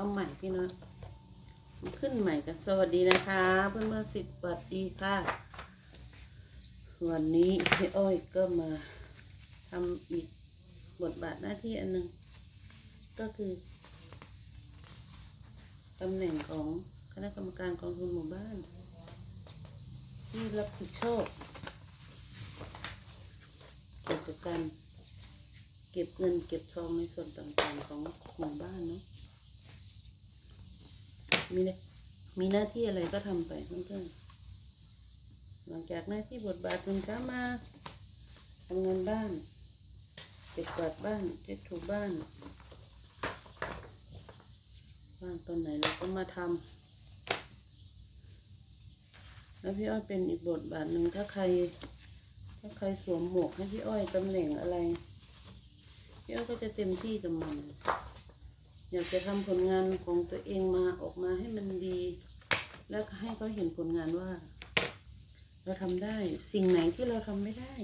เอาใหม่พี่น้องขึ้นใหม่กันสวัสดีนะคะ เพื่อนเพื่อนสิบสวัสดีค่ะ วันนี้พี่อ้อยก็มาทำอีกบทบาทหน้าที่อันหนึ่งก็คือตำแหน่งของคณะกรรมการกองทุนหมู่บ้าน ที่รับผิดชอบเกี่ยวกับการเก็บเงินเก็บทองในส่วนต่างๆของหมู่บ้านเนาะ มีมีหน้าที่อะไรก็ทำไปเพื่อนๆหลังจากหน้าที่บทบาทคุณก็มาทำงานบ้านเก็บกวาดบ้านเช็ดถูบ้านว่างตอนไหนเราก็มาทำแล้วพี่อ้อยเป็นอีกบทบาทหนึ่งถ้าใคร ถ้าใครสวมหมวกให้พี่อ้อยตำแหน่งอะไรพี่อ้อยก็จะเต็มที่กับมัน อยากจะทำผลงานของตัวเองมาออกมาให้มันดี แล้วให้เขาเห็นผลงานว่า เราทำได้สิ่งไหนที่เราทำไม่ได้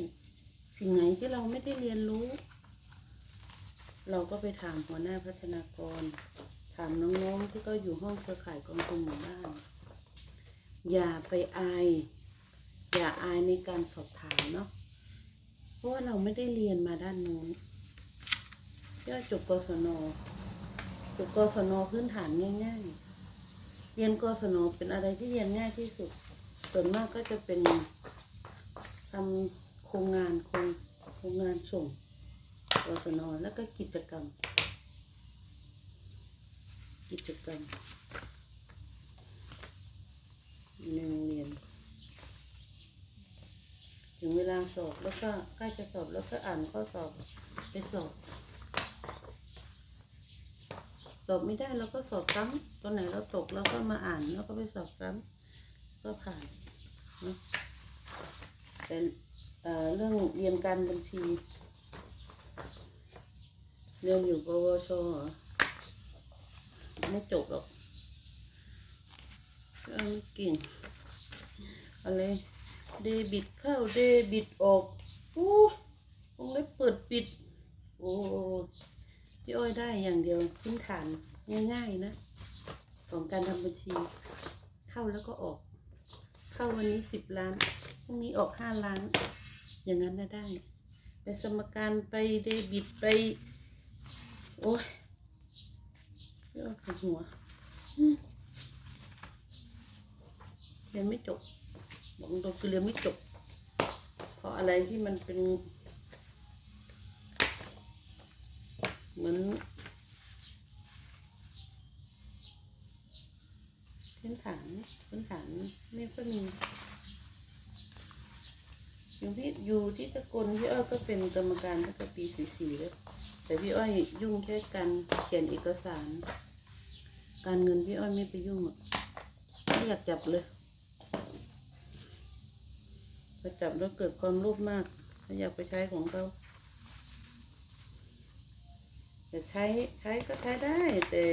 สิ่งไหนที่เราไม่ได้เรียนรู้ เราก็ไปถามหัวหน้าพัฒนากร ถามน้องๆที่ก็อยู่ห้องเครือข่ายกองทุนหมู่บ้าน อย่าไปอาย อย่าอายในการสอบถามเนาะเพราะว่าเราไม่ได้เรียนมาด้านนู้นย่อจบกศน จบกศนพื้นฐานง่ายๆ เรียนกศนเป็นอะไรที่เรียนง่ายที่สุด ส่วนมากก็จะเป็นทำโครงงานโครงโครงงานส่งกศนแล้วก็กิจกรรม กิจกรรมในโรงเรียน ถึงเวลาสอบแล้วก็ใกล้จะสอบแล้วก็อ่านข้อสอบไปสอบ สอบไม่ได้เราก็สอบซ้ำตอนไหนเราตกเราก็มาอ่านแล้วก็ไปสอบซ้ำก็ผ่านเนะแต่เรื่องเรียนการบัญชีเรียนอยู่ปวชอไม่จบหรอกก็ไม่เก่งอะไรเดบิตเข้าเดบิตออกโอ้วงเล็บเปิดปิด โอ้ พี่อ้อยได้อย่างเดียวพื้นฐานง่าย ๆ นะ ของการทำบัญชี เข้าแล้วก็ออก เข้าวันนี้สิบล้านพรุ่งนี้ออกห้าล้าน อย่างนั้นนะได้ ไปสมการไปเดบิตไป โอ้ยพี่อ้อยปวดหัวเรียนไม่จบบอกตรงคือเรียนไม่จบ เพราะอะไรที่มันเป็น มือนพื้นฐานพื้นฐานไม่ค่อยมี อยู่ที่อยู่ที่ตะกลพี่อ้อยก็เป็นกรรมการตั้งแต่ปีสี่สี่แล้วแต่พี่อ้อยยุ่งแค่การเขียนเอกสาร การเงินพี่อ้อยไม่ไปยุ่งหรอกไม่อยากจับเลยพอจับแล้วเกิดความโลภมากไม่อยากไปใช้ของเขา แต่ใช้ใช้ก็ใช้ได้ แต่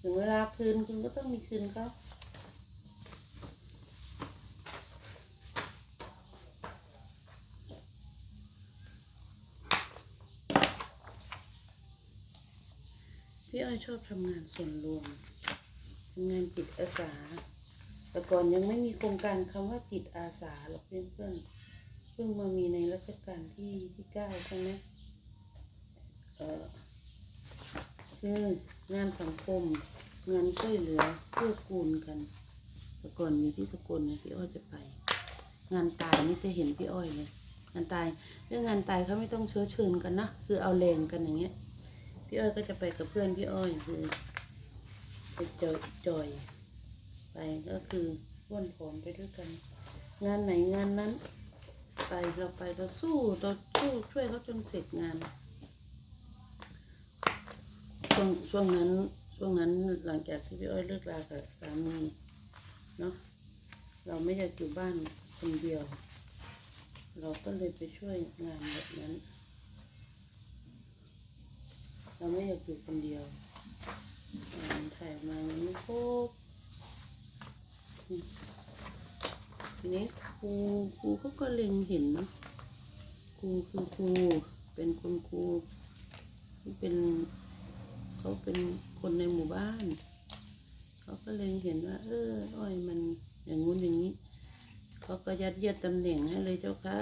ถึงเวลาคืนคุณก็ต้องมีคืนเขาพี่อ้อยชอบทำงานส่วนรวมทำงานจิตอาสา แต่ก่อนยังไม่มีโครงการคำว่าจิตอาสาหรอกเพื่อนเพื่อนๆเพิ่งมามีในรัชกาลที่ที่เก้าใช่ไหมเอ่อ คืองานสังคมงานช่วยเหลือเพื่อกูลกันแต่ก่อนอยู่ที่สกลนะพี่อ้อยจะไป งานตายนี่จะเห็นพี่อ้อยเลยงานตายเรื่องงานตายเขาไม่ต้องเชื้อเชิญกันนะคือเอาแรงกันอย่างเงี้ย พี่อ้อยก็จะไปกับเพื่อนพี่อ้อยคือไปจอยจอยไปก็คือว่นผอมไปด้วยกัน งานไหนงานนั้น ไปเราไปเราสู้เราสู้ช่วยเขาจนเสร็จงาน ช่วงช่วงนั้นช่วงนั้นหลังจากที่พี่อ้อยเลิกลากับสามีเนาะเราไม่อยากอยู่บ้านคนเดียว เราก็เลยไปช่วยงานแบบนั้น เราไม่อยากอยู่คนเดียวถ่ายมายังไม่ครบทีนี้ครูครูเขาก็เล็งเห็นเนาะครูคือครูเป็นคุณครูที่เป็น เขาเป็นคนในหมู่บ้าน เขาก็เลยเห็นว่า เอออ้อยมันอย่างงู้นอย่างนี้ เขาก็ยัดเยียดตำแหน่งให้เลยเจ้าค่ะ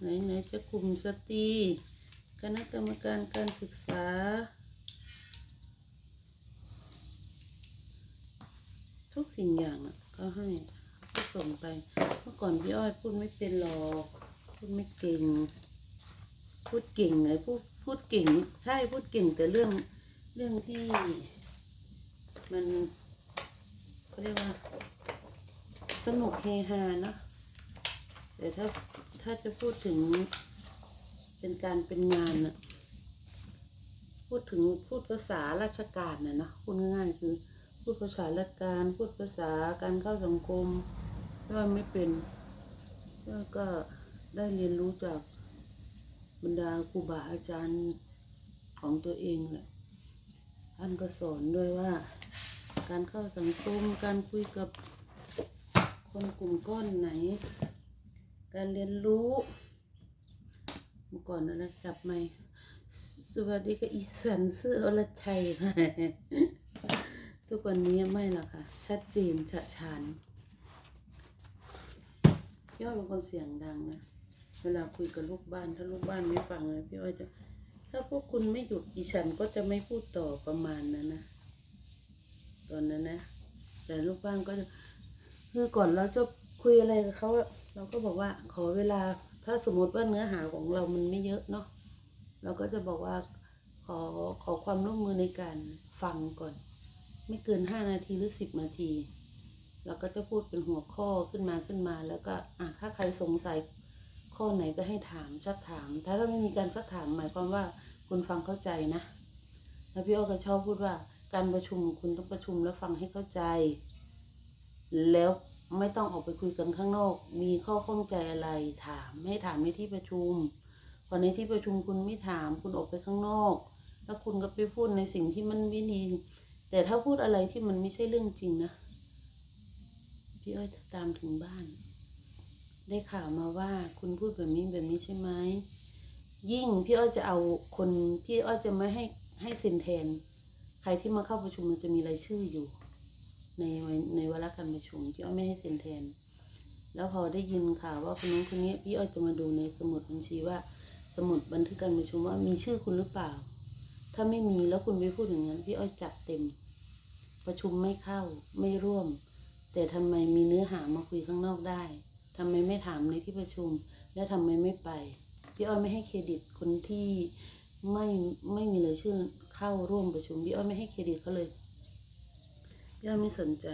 ไหนไหนๆจะกลุ่มสตรีคณะกรรมการการศึกษาทุกสิ่งอย่างอะก็ให้ก็ส่งไป เมื่อก่อนพี่อ้อยพูดไม่เป็นหรอกพูดไม่เก่ง พูดเก่งไงพูดพูดเก่งใช่พูดเก่งแต่เรื่อง เรื่องที่มันเขาเรียกว่า สนุกเฮฮาเนาะแต่ถ้าถ้าจะพูดถึงเป็นการเป็นงานนะพูดถึงพูดภาษาราชการน่ะนะพูดง่ายๆคือพูดภาษาราชการพูดภาษาการเข้าสังคมว่าไม่เป็นแล้วก็ได้เรียนรู้จากบรรดาครูบาอาจารย์ของตัวเองแหละ ท่านก็สอนด้วยว่า การเข้าสังคมการคุยกับคนกลุ่มก้อนไหน การเรียนรู้ เมื่อก่อนนะจับไม่สวัสดีค่ะอีสันเสื้ออรชัยทุกวันนี้ไม่ละค่ะ ชัดเจนฉะฉานพี่อ้อยเป็นคนเสียงดังนะ เวลาคุยกับลูกบ้าน ถ้าลูกบ้านไม่ฟังเลยพี่อ้อยจะ ถ้าพวกคุณไม่หยุดอีฉันก็จะไม่พูดต่อประมาณนั้นนะ ตอนนั้นนะ แต่ลูกบ้านก็จะคือก่อนเราจะคุยอะไรกับเขาเราก็บอกว่าขอเวลา ถ้าสมมติว่าเนื้อหาของเรามันไม่เยอะเนาะเราก็จะบอกว่าขอขอความร่วมมือในการฟังก่อน ไม่เกินห้านาทีหรือสิบนาที เราก็จะพูดเป็นหัวข้อขึ้นมาขึ้นมา แล้วก็อะถ้าใครสงสัย ข้อไหนก็ให้ถามชักถาม ถ้าเราไม่มีการชักถามหมายความว่าคุณฟังเข้าใจนะแล้วพี่อ้อก็ชอบพูดว่า การประชุมคุณต้องประชุมแล้วฟังให้เข้าใจ แล้วไม่ต้องออกไปคุยกันข้างนอก มีข้อข้องใจอะไรถามให้ถามในที่ประชุมพอในที่ประชุมคุณไม่ถามคุณออกไปข้างนอก แล้วคุณก็ไปพูดในสิ่งที่มันไม่ดี แต่ถ้าพูดอะไรที่มันไม่ใช่เรื่องจริงนะพี่อ้อยตามถึงบ้าน ได้ข่าวมาว่าคุณพูดแบบนี้แบบนี้ใช่ไหมยิ่งพี่อ้อยจะเอาคนพี่อ้อยจะไม่ให้ให้เซ็นแทน ใครที่มาเข้าประชุมมันจะมีรายชื่ออยู่ ในในวาระการประชุมพี่อ้อยไม่ให้เซ็นแทน แล้วพอได้ยินข่าวว่าคนนู้นคนนี้พี่อ้อยจะมาดูในสมุดบัญชีว่า สมุดบันทึกการประชุมว่ามีชื่อคุณหรือเปล่า ถ้าไม่มีแล้วคุณไปพูดอย่างนั้นพี่อ้อยจัดเต็ม ประชุมไม่เข้าไม่ร่วม แต่ทำไมมีเนื้อหามาคุยข้างนอกได้ ทำไมไม่ถามในที่ประชุม และทำไมไม่ไป พี่อ้อยไม่ให้เครดิตคนที่ไม่ไม่มีรายชื่อเข้าร่วมประชุมพี่อ้อยไม่ให้เครดิตเขาเลยพี่อ้อยไม่สนใจ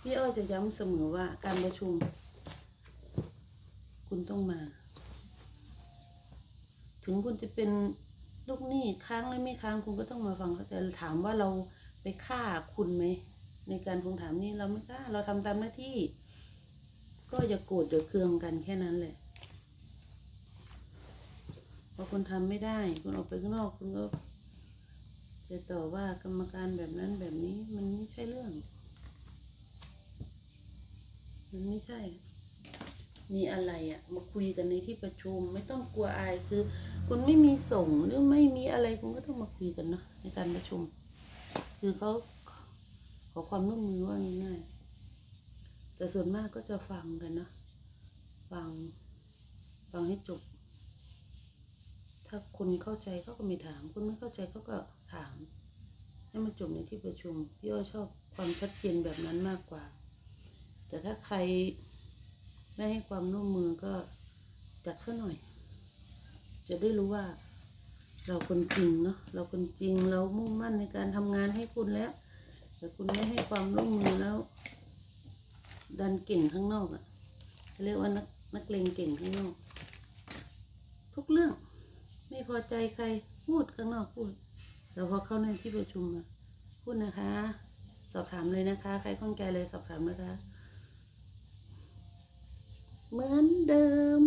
พี่อ้อยจะย้ำเสมอว่าการประชุม คุณต้องมา ถึงคุณจะเป็นลูกหนี้ค้างหรือไม่ค้างคุณก็ต้องมาฟังเขาแต่ถามว่าเราไปฆ่าคุณไหมในการทวงถามนี้เราไม่กล้าเราทำตามหน้าที่ ก็อย่าโกรธอย่าเคืองกันแค่นั้นแหละพอคุณทำไม่ได้ คุณออกไปข้างนอกคุณก็จะต่อว่ากรรมการแบบนั้นแบบนี้มันไม่ใช่เรื่อง มันไม่ใช่ มีอะไรอะ มาคุยกันในที่ประชุม ไม่ต้องกลัวอายคือ คุณไม่มีส่งหรือไม่มีอะไรคุณก็ต้องมาคุยกันเนาะในการประชุม คือเขาขอความร่วมมือว่าง่ายๆ แต่ส่วนมากก็จะฟังกันนะฟังฟังให้จบ ถ้าคนเข้าใจเขาก็ไม่ถามคนไม่เข้าใจเขาก็ถาม ให้มันจบในที่ประชุมพี่อ้อชอบความชัดเจนแบบนั้นมากกว่า แต่ถ้าใครไม่ให้ความร่วมมือก็จัดซะหน่อย จะได้รู้ว่าเราคนจริงเนาะเราคนจริงเรามุ่งมั่นในการทำงานให้คุณแล้ว แต่คุณไม่ให้ความร่วมมือแล้ว ดันเก่งข้างนอกอะ่ะเรียกว่านักนักเลงเก่งข้างนอก ทุกเรื่อง ไม่พอใจใครพูดข้างนอกพูดแต่พอเข้าในที่ประชุมมาพูดนะคะ สอบถามเลยนะคะ ใครข้องใจเลยสอบถามนะคะ เหมือนเดิม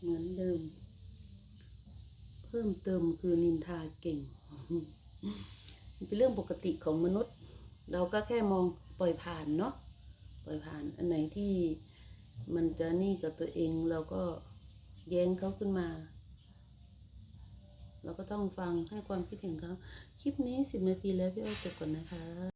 เหมือนเดิม เพิ่มเติมคือนินทาเก่ง มันเป็นเรื่องปกติของมนุษย์ เราก็แค่มอง ปล่อยผ่านเนาะปล่อยผ่านอันไหนที่มันจะนี่กับตัวเองเราก็แย้งเขาขึ้นมา เราก็ต้องฟังให้ความคิดเห็นเขาคลิปนี้สิบนาทีแล้วพี่อ้อยจบก่อนนะคะ